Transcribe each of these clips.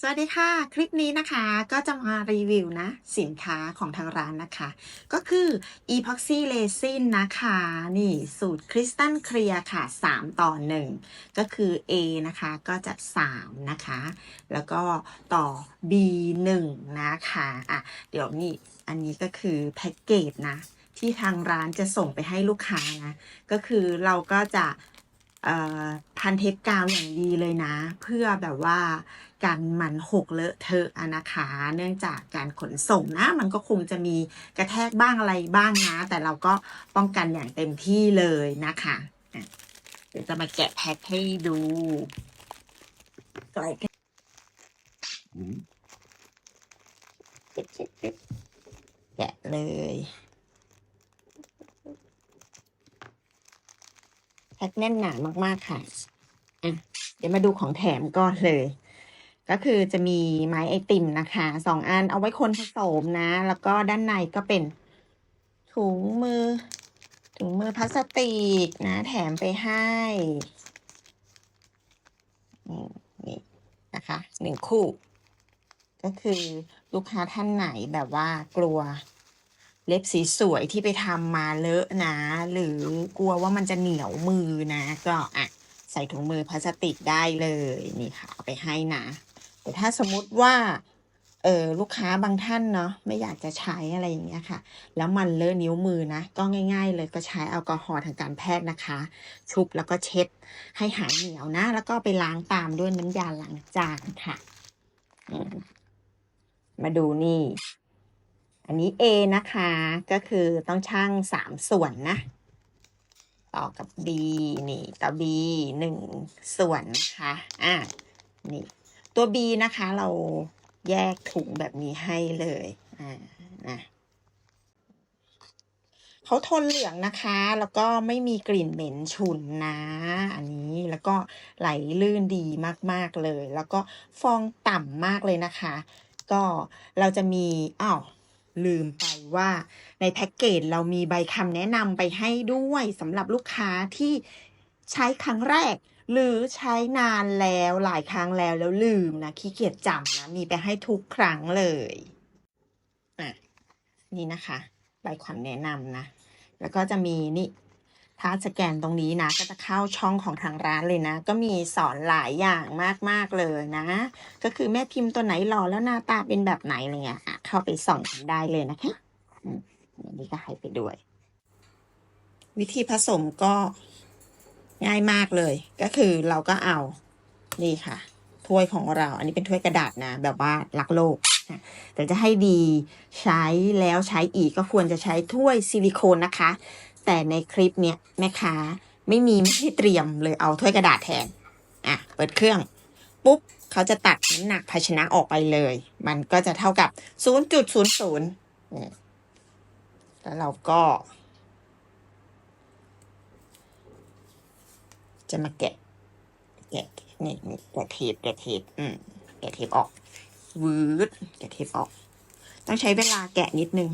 สวัสดีค่ะ คลิปนี้นะคะก็จะมารีวิวนะ สินค้าของทางร้านนะคะ ก็คือ epoxy resin นะคะ นี่สูตรคริสตัลเคลียร์ค่ะ 3 ต่อ 1 ก็คือ A นะคะก็จะ 3 นะคะ แล้วก็ต่อ B 1 นะคะอะเดี๋ยวนี่อันนี้ก็คือแพ็กเกจนะ ที่ทางร้านจะส่งไปให้ลูกค้านะ ก็คือเราก็จะเอ่อ พันเทปกาวอย่างดีเลยนะ เพื่อแบบว่าการมันหกเลอะเทอะอะนะคะ เนื่องจากการขนส่งนะ มันก็คงจะมีกระแทกบ้างอะไรบ้างนะ แต่เราก็ป้องกันอย่างเต็มที่เลยนะคะอะเดี๋ยวจะมาแกะแพ็คให้ดูใกล้กันแกะเลย แพ็คแน่นหนามากๆค่ะอะ เดี๋ยวมาดูของแถมก่อนเลย ก็คือจะมีไม้ไอติมนะคะสองอันเอาไว้คนผสมนะ แล้วก็ด้านในก็เป็นถุงมือ ถุงมือพลาสติกนะ แถมไปให้นี่นะคะหนึ่งคู่ ก็คือลูกค้าท่านไหนแบบว่ากลัว เล็บสีสวยที่ไปทำมาเลอะนะ หรือกลัวว่ามันจะเหนียวมือนะ ก็อะใส่ถุงมือพลาสติกได้เลยนี่ค่ะเอาไปให้นะ แต่ถ้าสมมติว่าเออลูกค้าบางท่านเนาะไม่อยากจะใช้อะไรอย่างเงี้ยค่ะ แล้วมันเลอะนิ้วมือนะ ก็ง่าย ๆ เลยก็ใช้แอลกอฮอล์ทางการแพทย์นะคะ ชุบแล้วก็เช็ดให้หายเหนียวนะ แล้วก็ไปล้างตามด้วยน้ำยาล้างจานค่ะ มาดูนี่ อันนี้ A นะคะก็คือต้องช่างสามส่วนนะ ต่อกับ B นี่ต่อ B หนึ่งส่วนนะคะอะนี่ตัว B นะคะเราแยกถุงแบบนี้ให้เลยอ่านะเขาทนเหลืองนะคะ แล้วก็ไม่มีกลิ่นเหม็นฉุนนะ อันนี้แล้วก็ไหลลื่นดีมาก ๆ เลย แล้วก็ฟองต่ำมากเลยนะคะ ก็เราจะมีอ้าว ลืมไปว่าในแพ็กเกจเรามีใบคำแนะนำไปให้ด้วยสำหรับลูกค้าที่ใช้ครั้งแรก หรือใช้นานแล้วหลายครั้งแล้วแล้วลืมนะขี้เกียจจำนะมีไปให้ทุกครั้งเลยอะนี่นะคะ ใบคำแนะนำนะ แล้วก็จะมีนี่ถ้าสแกนตรงนี้นะ ก็จะเข้าช่องของทางร้านเลยนะ ก็มีสอนหลายอย่างมาก ๆ เลยนะ ก็คือแม่พิมพ์ตัวไหนหล่อแล้วหน้าตาเป็นแบบไหนอะไรเงี้ยอะ เข้าไปส่องกันได้เลยนะคะอันนี้ก็ให้ไปด้วย วิธีผสมก็ง่ายมากเลย ก็คือเราก็เอา นี่ค่ะ ถ้วยของเรา อันนี้เป็นถ้วยกระดาษนะ แบบว่ารักโลกนะแต่จะให้ดีใช้แล้วใช้อีกก็ควรจะใช้ถ้วยซิลิโคนนะคะ แต่ในคลิปเนี้ยแม่ค้าไม่มีไม่ได้เตรียมเลยเอาถ้วยกระดาษแทน อะ เปิดเครื่อง ปุ๊บ เขาจะตัดน้ำหนักภาชนะออกไปเลย มันก็จะเท่ากับ 0.00แล้วเราก็ จะมาแกะแกะนี่นี่แกะเทปแกะเทปอืมแกะเทปออกวืดแกะเทปออก ต้องใช้เวลาแกะนิดนึง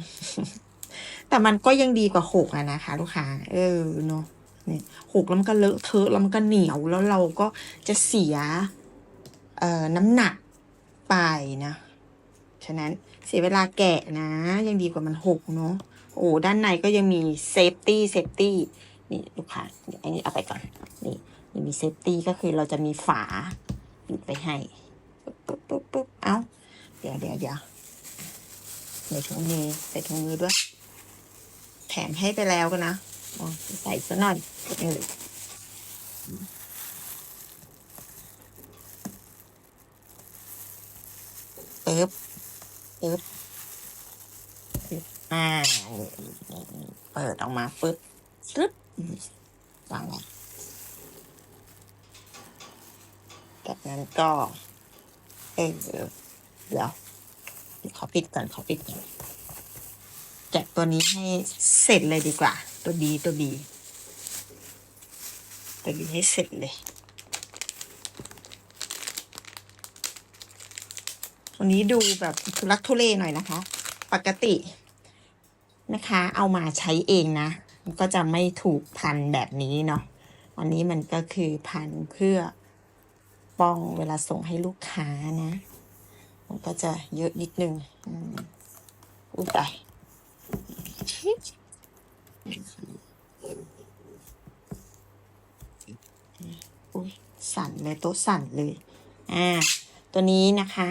แต่มันก็ยังดีกว่าหกอะนะคะ ลูกค้า เออเนาะเนี่ยหกแล้วมันก็เลอะเทอะแล้วมันก็เหนียวแล้วเราก็จะเสียเอ่อ น้ำหนักไปนะ ฉะนั้นเสียเวลาแกะนะ ยังดีกว่ามันหกเนาะโอ้ด้านในก็ยังมีเซฟตี้เซฟตี้นี่ลูกค้าเอันนี้เอาไปก่อน นี่ยังมีเซฟตี้ก็คือเราจะมีฝาปิดไปให้ปุ๊บปุ๊บปุ๊บปุ๊บเอ้า เดี๋ยวเดี๋ยวเดี๋ยวใส่ถุงมือใส่ถุงมือด้วย แถมให้ไปแล้วกันนะใส่ซะหน่อยเออ ปึ๊บปึ๊บอ่าเปิดออกมาปึ๊บปึ๊บวางไว้จากนั้นก็เออเดี๋ยวเดี๋ยวขอปิดก่อนขอปิดก่อนแกะตัวนี้ให้เสร็จเลยดีกว่า ตัวบีตัวบีตัวบีให้เสร็จเลย วนี้ดูแบบทุลักทุเลหน่อยนะคะ ปกตินะคะ เอามาใช้เองนะ มันก็จะไม่ถูกพันแบบนี้เนาะอันนี้มันก็คือพันเพื่อป้องเวลาส่งให้ลูกค้านะ มันก็จะเยอะนิดนึงอุ้ยตายอุ้ยสั่นเลยโต๊ะสั่นเลย อ่า ตัวนี้นะคะ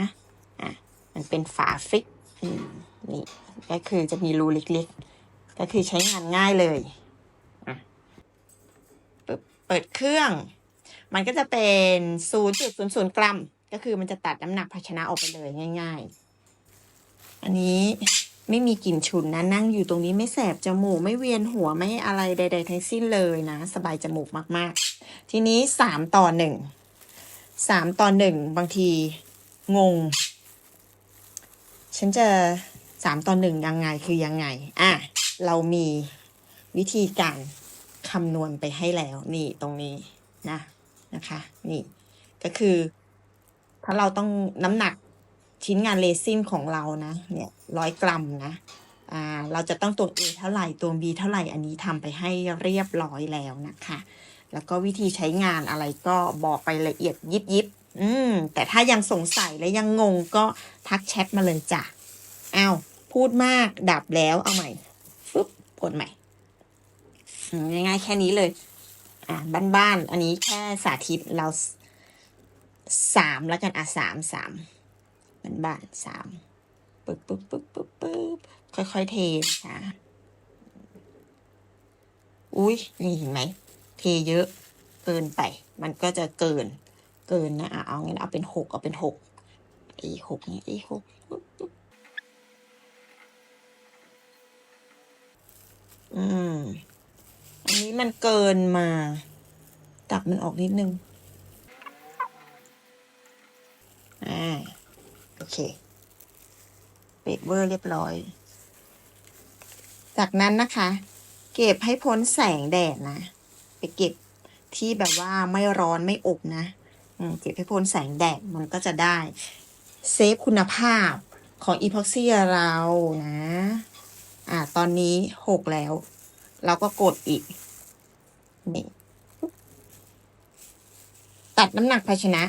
มันเป็นฝาฟิกอืมนี่ก็คือจะมีรูเล็กๆ ก็คือใช้งานง่ายเลยอะปึ๊บเปิดเครื่อง มันก็จะเป็น 0.00 กรัม ก็คือมันจะตัดน้ำหนักภาชนะออกไปเลยง่าย ๆ อันนี้ไม่มีกลิ่นฉุนนะนั่งอยู่ตรงนี้ไม่แสบจมูกไม่เวียนหัวไม่อะไรใด ๆ ทั้งสิ้นเลยนะ สบายจมูกมากๆ ทีนี้สามต่อหนึ่งสามต่อหนึ่งบางทีงง ฉันจะสามต่อหนึ่งยังไงคือยังไง อะ เรามีวิธีการคำนวณไปให้แล้ว นี่ตรงนี้นะนะคะ นี่ก็คือ ถ้าเราต้องน้ำหนักชิ้นงานเรซินของเรานะ เนี่ยร้อยกรัมนะอ่าเราจะต้องตัว A เท่าไหร่ตัว B เท่าไหร่อันนี้ทำไปให้เรียบร้อยแล้วนะคะ แล้วก็วิธีใช้งานอะไรก็บอกไปละเอียดยิบยิบ อืม แต่ถ้ายังสงสัยและยังงงก็ทักแชทมาเลยจ้ะเอ้าพูดมากดับแล้วเอาใหม่ฟึบกดใหม่มง่ายๆแค่นี้เลย อ่าบ้านๆอันนี้แค่สาธิตเราสามแล้วกันอะสามสามบ้านๆสามปึ๊บปึ๊บปึ๊บปึ๊บปึ๊บค่อยๆเทนะคะอุ้ยนี่เห็นไหมเทเยอะเกินไป มันก็จะเกิน เกินนะอะเอางั้นเอาเป็นหกเอาเป็นหกอีหกเนี่ยอีหกอืม อันนี้มันเกินมา ตักมันออกนิดนึง อ่า โอเคเบรกเวอร์เรียบร้อย จากนั้นนะคะ เก็บให้พ้นแสงแดดนะ ไปเก็บที่แบบว่าไม่ร้อนไม่อบนะ เก็บให้พ้นแสงแดดมันก็จะได้เซฟคุณภาพของอีพ็อกซี่เรานะ อ่าตอนนี้หกแล้ว เราก็กดอีก นี่ ตัดน้ำหนักภาชนะ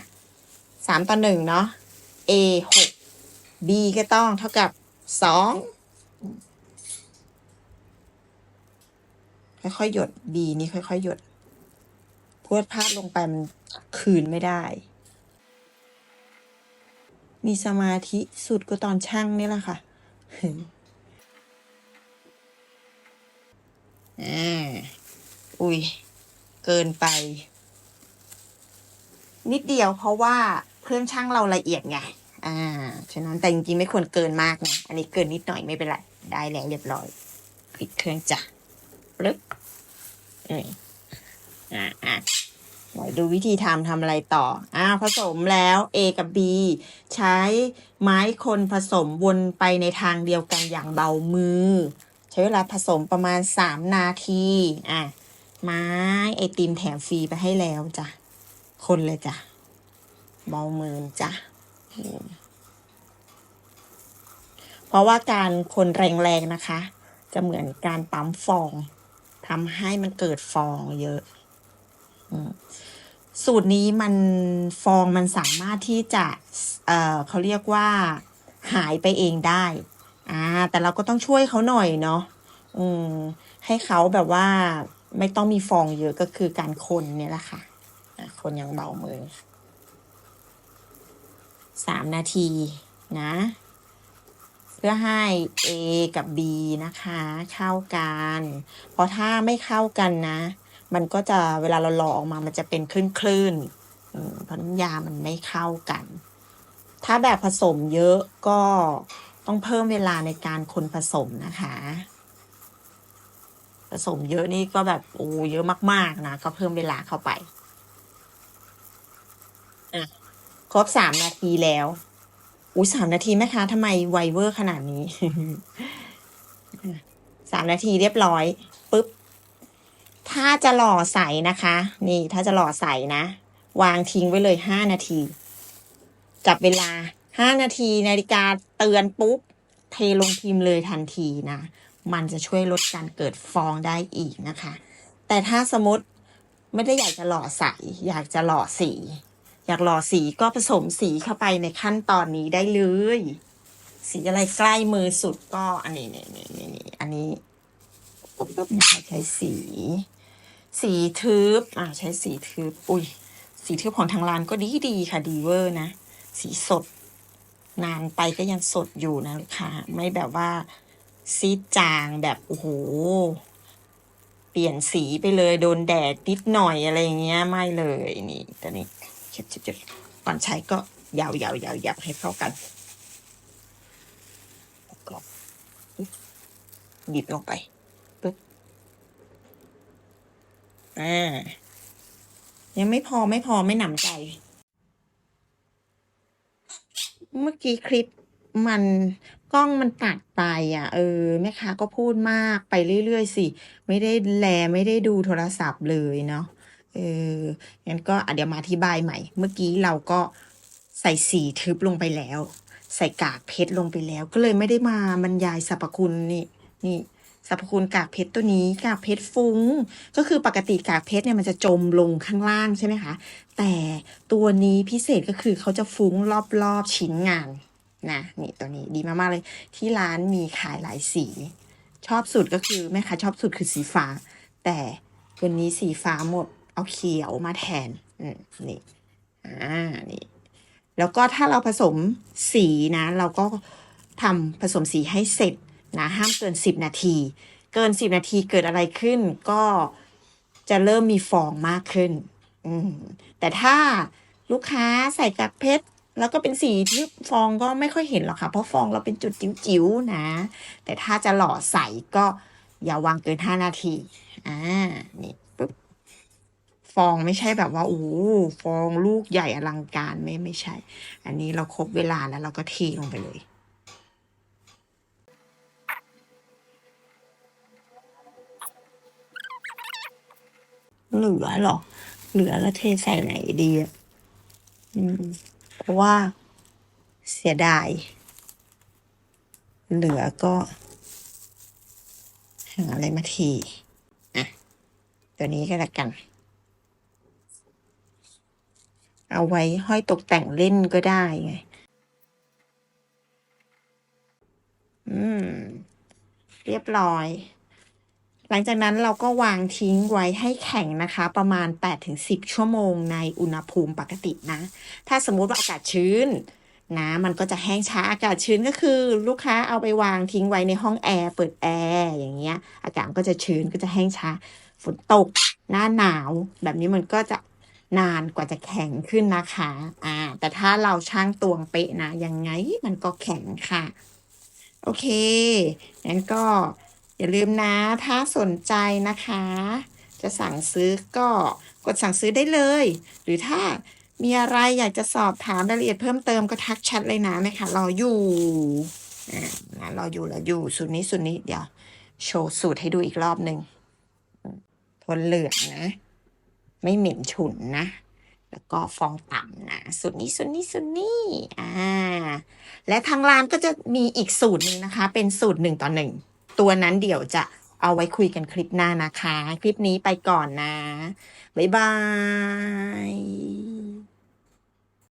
สามต่อหนึ่งเนาะ A หก B ก็ต้องเท่ากับสองค่อยๆหยด B นี่ค่อยๆหยด วดพลาดลงไปมันคืนไม่ได้ มีสมาธิสุดก็ตอนช่างนี่แหละค่ะอุ้ย เกินไป นิดเดียวเพราะว่าเครื่องช่างเราละเอียดไง อ่า ฉะนั้นแต่จริงๆไม่ควรเกินมากนะ อันนี้เกินนิดหน่อยไม่เป็นไร ได้แล้วเรียบร้อยปิดเครื่องจ้ะปึ๊บอืมอ่าอ่า ดูวิธีทำทำอะไรต่ออ้าวผสมแล้ว A กับ B ใช้ไม้คนผสมวนไปในทางเดียวกันอย่างเบามือ ใช้เวลาผสมประมาณสามนาทีอะไม้ไอติมแถมฟรีไปให้แล้วจ้ะ คนเลยจ้ะ เบามือจ้ะ เพราะว่าการคนแรงๆนะคะ จะเหมือนการปั๊มฟองทำให้มันเกิดฟองเยอะ สูตรนี้มันฟองมันสามารถที่จะเเขาเรียกว่าหายไปเองได้อ่าแต่เราก็ต้องช่วยเขาหน่อยเนาะอืมให้เขาแบบว่าไม่ต้องมีฟองเยอะก็คือการคนเนี่ยแหละค่ะอะคนอย่างเบามือสามนาทีนะ เพื่อให้ A กับ B นะคะ เข้ากัน เพราะถ้าไม่เข้ากันนะ มันก็จะเวลาเราหล่อออกมามันจะเป็นคลื่นคลื่นๆเพราะน้ำยามันไม่เข้ากัน ถ้าแบบผสมเยอะก็ต้องเพิ่มเวลาในการคนผสมนะคะ ผสมเยอะนี่ก็แบบโอ้เยอะมากๆนะก็เพิ่มเวลาเข้าไปอะครบสามนาทีแล้วอุ้ยสามนาทีแม่คะทำไมไวเวอร์ขนาดนี้สามนาทีเรียบร้อย ถ้าจะหล่อใสนะคะ นี่ถ้าจะหล่อใสนะ วางทิ้งไว้เลยห้านาที จับเวลาห้านาทีนาฬิกาเตือนปุ๊บ เทลงพิมพ์เลยทันทีนะ มันจะช่วยลดการเกิดฟองได้อีกนะคะ แต่ถ้าสมมติไม่ได้อยากจะหล่อใส อยากจะหล่อสี อยากหล่อสีก็ผสมสีเข้าไปในขั้นตอนนี้ได้เลย สีอะไรใกล้มือสุดก็อันนี้นี่นี่นี่นี่อันนี้ปุ๊บปุ๊บนะคะใช้สี สีทึบอ่าใช้สีทึบอุ้ยสีทึบของทางร้านก็ดีดีค่ะดีเวอร์นะ สีสด นานไปก็ยังสดอยู่นะลูกค้าไม่แบบว่าซีดจางแบบโอ้โหเปลี่ยนสีไปเลยโดนแดดนิดหน่อยอะไรเงี้ยไม่เลยนี่ต่นี่เช็ดเช็ดเช็ดก่อนใช้ก็ยาวยาวยาวยาวให้เข้ากันแล้วก็ปึ๊บบีบลงไปปึ๊บ อ่ายังไม่พอไม่พอไม่หนำใจ เมื่อกี้คลิปมันกล้องมันตัดไปอะ เออแม่ค้าก็พูดมากไปเรื่อยๆสิ ไม่ได้แลไม่ได้ดูโทรศัพท์เลยเนาะเอองั้นก็เดี๋ยวมาอธิบายใหม่ เมื่อกี้เราก็ใส่สีทึบลงไปแล้ว ใส่กากเพชรลงไปแล้ว ก็เลยไม่ได้มาบรรยายสรรพคุณนี่นี่ สรรพคุณกากเพชรตัวนี้กากเพชรฟุ้ง ก็คือปกติกากเพชรเนี่ยมันจะจมลงข้างล่างใช่ไหมคะ แต่ตัวนี้พิเศษก็คือเขาจะฟุ้งรอบๆชิ้นงานนะนี่ตัวนี้ดีมากๆเลยที่ร้านมีขายหลายสี ชอบสุดก็คือแม่ค้าชอบสุดคือสีฟ้า แต่วันนี้สีฟ้าหมดเอาเขียวมาแทนอืมนี่อ่านี่แล้วก็ถ้าเราผสมสีนะ เราก็ทำผสมสีให้เสร็จ นะห้ามเกิน 10 นาที เกิน 10 นาทีเกิดอะไรขึ้นก็จะเริ่มมีฟองมากขึ้นแต่ถ้าลูกค้าใส่กากเพชรแล้วก็เป็นสีที่ฟองก็ไม่ค่อยเห็นหรอกค่ะ เพราะฟองเราเป็นจุดจิ๋วๆนะ แต่ถ้าจะหล่อใสก็อย่าวางเกิน 5 นาทีอ่านี่ปุ๊บฟองไม่ใช่แบบว่าโอ้ฟองลูกใหญ่อลังการไม่ไม่ใช่ อันนี้เราครบเวลาแล้วเราก็เทลงไปเลย เหลือหรอเหลือแล้วเทใส่ไหนดีอะอืมเพราะว่าเสียดาย เหลือก็หาอะไรมาทีอะตัวนี้ก็แล้วกัน เอาไว้ห้อยตกแต่งเล่นก็ได้ไง อืม เรียบร้อย หลังจากนั้นเราก็วางทิ้งไว้ให้แข็งนะคะ ประมาณ 8-10 ชั่วโมงในอุณหภูมิปกตินะ ถ้าสมมุติว่าอากาศชื้นนะมันก็จะแห้งช้าอากาศชื้นก็คือ ลูกค้าเอาไปวางทิ้งไว้ในห้องแอร์เปิดแอร์อย่างเงี้ยอากาศมันก็จะชื้นก็จะแห้งช้า ฝนตก หน้าหนาว แบบนี้มันก็จะนานกว่าจะแข็งขึ้นนะคะอ่าแต่ถ้าเราช่างตวงเป๊ะนะยังไงมันก็แข็งค่ะ โอเคงั้นก็ อย่าลืมนะถ้าสนใจนะคะ จะสั่งซื้อก็กดสั่งซื้อได้เลย หรือถ้ามีอะไรอยากจะสอบถามรายละเอียดเพิ่มเติมก็ทักแชทเลยนะแม่ค่ะรออยู่อ่ารออยู่รออยู่สูตรนี้สูตรนี้เดี๋ยวโชว์สูตรให้ดูอีกรอบหนึ่งทนเหลืองนะ ไม่เหม็นฉุนนะ แล้วก็ฟองต่ำนะสูตรนี้สูตรนี้สูตรนี้อ่าและทางร้านก็จะมีอีกสูตรหนึ่งนะคะ เป็นสูตรหนึ่งต่อหนึ่ง ตัวนั้นเดี๋ยวจะเอาไว้คุยกันคลิปหน้านะคะ คลิปนี้ไปก่อนนะ บ๊ายบาย